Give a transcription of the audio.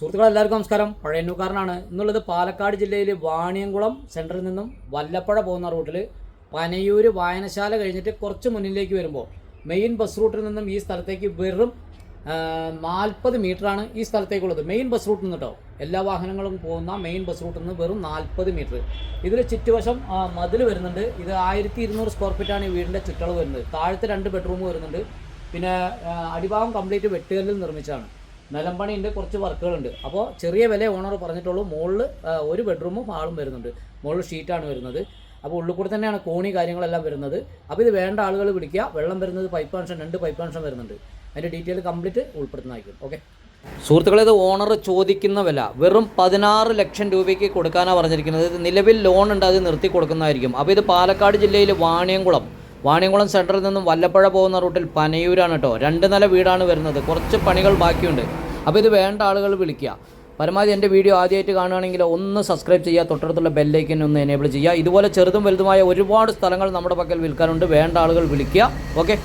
സുഹൃത്തുക്കളെ എല്ലാവർക്കും നമസ്കാരം പഴയന്നൂക്കാരനാണ് ഇന്നുള്ളത് പാലക്കാട് ജില്ലയിൽ വാണിയംകുളം സെന്ററിൽ നിന്നും വല്ലപ്പുഴ പോകുന്ന റൂട്ടിൽ പനയൂര് വായനശാല കഴിഞ്ഞിട്ട് കുറച്ച് മുന്നിലേക്ക് വരുമ്പോൾ മെയിൻ ബസ് റൂട്ടിൽ നിന്നും ഈ സ്ഥലത്തേക്ക് വെറും നാൽപ്പത് മീറ്ററാണ് ഈ സ്ഥലത്തേക്കുള്ളത്. മെയിൻ ബസ് റൂട്ടിൽ നിന്ന് കേട്ടോ എല്ലാ വാഹനങ്ങളും പോകുന്ന മെയിൻ ബസ് റൂട്ടിൽ നിന്ന് വെറും നാൽപ്പത് മീറ്റർ ഇതിൽ ചുറ്റുവശം മതിൽ വരുന്നുണ്ട്. ഇത് ആയിരത്തി ഇരുന്നൂറ് സ്ക്വയർ ഫീറ്റാണ് ഈ വീടിന്റെ ചുറ്റളവ് വരുന്നത്. താഴത്തെ രണ്ട് ബെഡ്റൂം വരുന്നുണ്ട്. പിന്നെ അടിഭാഗം കംപ്ലീറ്റ് വെട്ടുകല്ലിൽ നിർമ്മിച്ചതാണ് നിലമ്പണിയുണ്ട് കുറച്ച് വർക്കുകളുണ്ട്. അപ്പോൾ ചെറിയ വില ഓണർ പറഞ്ഞിട്ടുള്ളൂ. മുകളിൽ ഒരു ബെഡ്റൂമും ഹാളും വരുന്നുണ്ട്. മുകളിൽ ഷീറ്റാണ് വരുന്നത്. അപ്പോൾ ഉള്ളിൽ കൂടെ തന്നെയാണ് കോണി കാര്യങ്ങളെല്ലാം വരുന്നത്. അപ്പോൾ ഇത് വേണ്ട ആളുകൾ വിളിക്കുക. വെള്ളം വരുന്നത് പൈപ്പ് കണക്ഷൻ രണ്ട് പൈപ്പ് കണക്ഷൻ വരുന്നുണ്ട്. അതിന്റെ ഡീറ്റെയിൽ കംപ്ലീറ്റ് ഉൾപ്പെടുത്തുന്നതായിരിക്കും. ഓക്കെ സുഹൃത്തുക്കളെ ഇത് ഓണർ ചോദിക്കുന്ന വില വെറും പതിനാറ് ലക്ഷം രൂപയ്ക്ക് കൊടുക്കാനാണ് പറഞ്ഞിരിക്കുന്നത്. നിലവിൽ ലോൺ ഉണ്ട് അത് നിർത്തി കൊടുക്കുന്നതായിരിക്കും. അപ്പോൾ ഇത് പാലക്കാട് ജില്ലയിൽ വാണിയംകുളം. വാണിയംകുളം സെന്ററിൽ നിന്നും വല്ലപ്പുഴ പോകുന്ന റൂട്ടിൽ പനയൂരാണ് കേട്ടോ. രണ്ട് നില വീടാണ് വരുന്നത്. കുറച്ച് പണികൾ ബാക്കിയുണ്ട്. അപ്പോൾ ഇത് വേണ്ട ആളുകൾ വിളിക്കുക. പരമാവധി എന്റെ വീഡിയോ ആദ്യമായിട്ട് കാണുകയാണെങ്കിൽ ഒന്ന് സബ്സ്ക്രൈബ് ചെയ്യുക. തൊട്ടടുത്തുള്ള ബെല്ലൈക്കൻ ഒന്ന് എനേബിൾ ചെയ്യുക. ഇതുപോലെ ചെറുതും വലുതുമായ ഒരുപാട് സ്ഥലങ്ങൾ നമ്മുടെ പക്കൽ വിൽക്കാനുണ്ട്. വേണ്ട ആളുകൾ വിളിക്കുക. ഓക്കെ